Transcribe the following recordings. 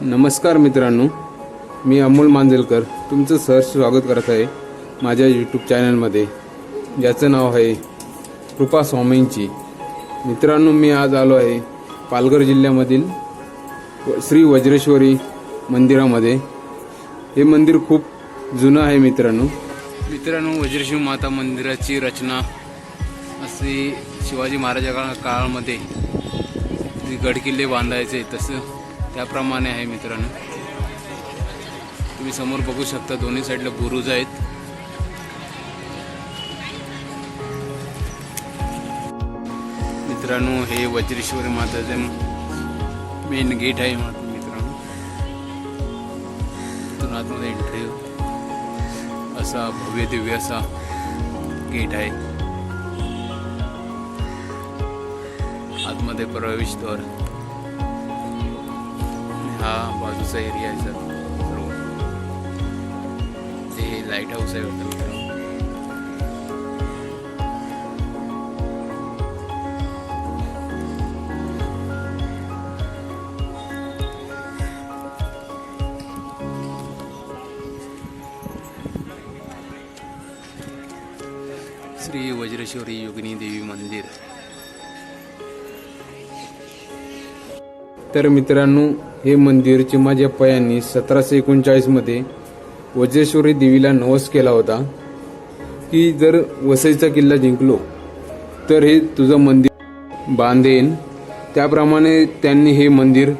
नमस्कार मित्रांनो मी अमोल मांजलकर. तुमचं सहर्ष स्वागत करत आहे माझ्या यूट्यूब चॅनलमध्ये ज्याचं नाव आहे कृपा स्वामींची. मित्रांनो मी आज आलो आहे पालघर जिल्ह्यामधील श्री वज्रेश्वरी मंदिरामध्ये. हे मंदिर खूप जुनं आहे मित्रांनो. मित्रांनो वज्रेश्वरी माता मंदिराची रचना असे शिवाजी महाराजा काळामध्ये. गडकिल्ले बांधायचे तसं. त्याप्रमाणे आहे मित्रांनो. तुम्ही समोर बघू शकता दोन्ही साईडला बुरुज आहेत. मित्रांनो हे वज्रेश्वरी माताचे मेन गेट आहे मित्रांनो. इथून आतमध्ये एंट्री असा भव्य दिव्य असा गेट आहे. आतमध्ये प्रवेशद्वार हा बाजूचा एरिया आहे सर. सर्व ते लाइट हाऊस आहे वाटतं श्री वज्रेश्वरी योगिनी देवी मंदिर. तर मित्रांनो हे मंदिर चिमाजप्पा यांनी सतराशे एकोणचाळीसमध्ये वज्रेश्वरी देवीला नवस केला होता. की जर वसईचा किल्ला जिंकलो तर हे तुझं मंदिर बांधेन. त्याप्रमाणे त्यांनी हे मंदिर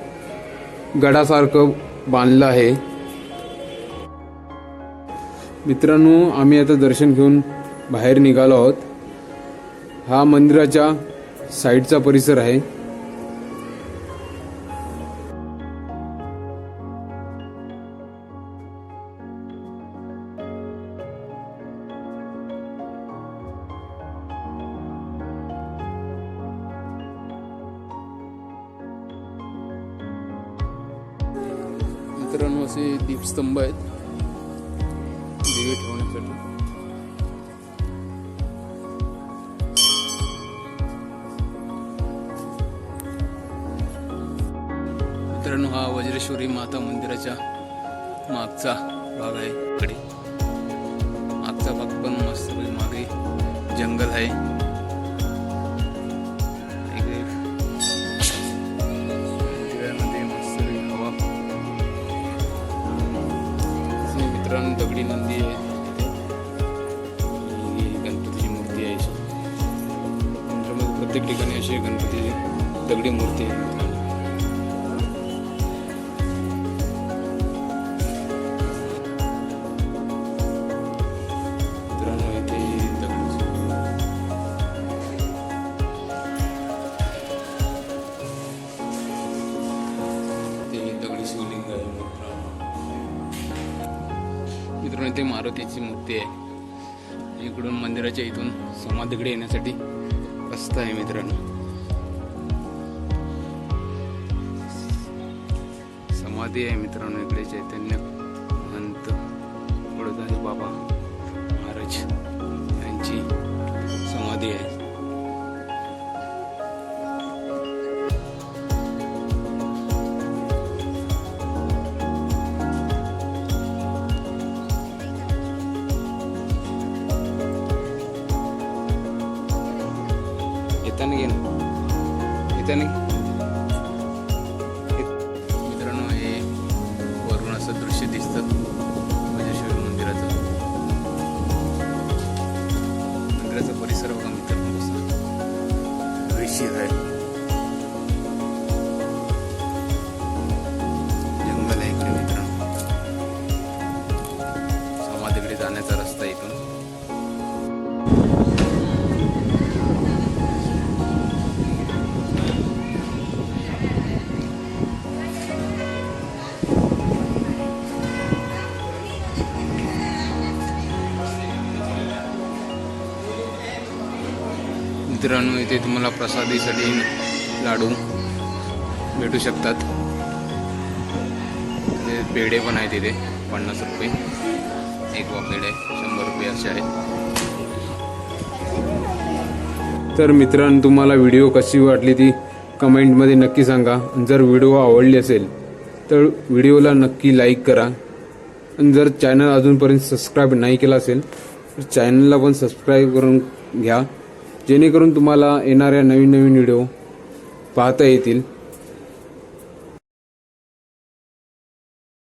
गडासारखं बांधलं आहे. मित्रांनो आम्ही आता दर्शन घेऊन बाहेर निघालो आहोत. हा मंदिराच्या साईडचा परिसर आहे. मित्रांनो असे दीपस्तंभ आहेत. दिवे ठेवण्यासाठी. मित्रांनो हा वज्रेश्वरी माता मंदिराच्या मागचा भाग आहे. इकडे. मागचा भाग पण मस्त मागे जंगल आहे. मित्रांनो दगडी नंदी आहे तिथे. गणपतीची मूर्ती आहे अशी. प्रत्येक ठिकाणी अशी गणपतीची दगडी मूर्ती आहे इकडून इथे मारुतीची मूर्ती आहे. इकडून मंदिराच्या इथून समाधीकडे येण्यासाठी रस्ता आहे मित्रांनो. समाधी आहे मित्रांनो इकडे चैतन्य महंत वडोदारी बाबा महाराज यांची समाधी आहे. येताना घे ना येताना घे. मित्रांनो हे वरून असं दृश्य दिसतं. वज्रेश्वरी मंदिराचं. मंदिराचा परिसर बघा मित्रांनो. कसा हवेशीर आहे. मित्रांनो इथे तुम्हाला प्रसादीसाठी लाडू भेटू शकतात. पेढे पण आहेत इथे पन्नास रुपये. एक वा पेढे शंभर रुपये असे आहेत. तर मित्रांनो तुम्हाला व्हिडिओ कशी वाटली ती कमेंटमध्ये नक्की सांगा. जर व्हिडिओ आवडली असेल तर व्हिडिओला नक्की लाईक करा. आणि जर चॅनल अजूनपर्यंत सबस्क्राईब नाही केला असेल तर चॅनलला पण सबस्क्राईब करून घ्या. जेणेकरून तुम्हाला येणाऱ्या नवीन नवीन व्हिडिओ पाहता येतील.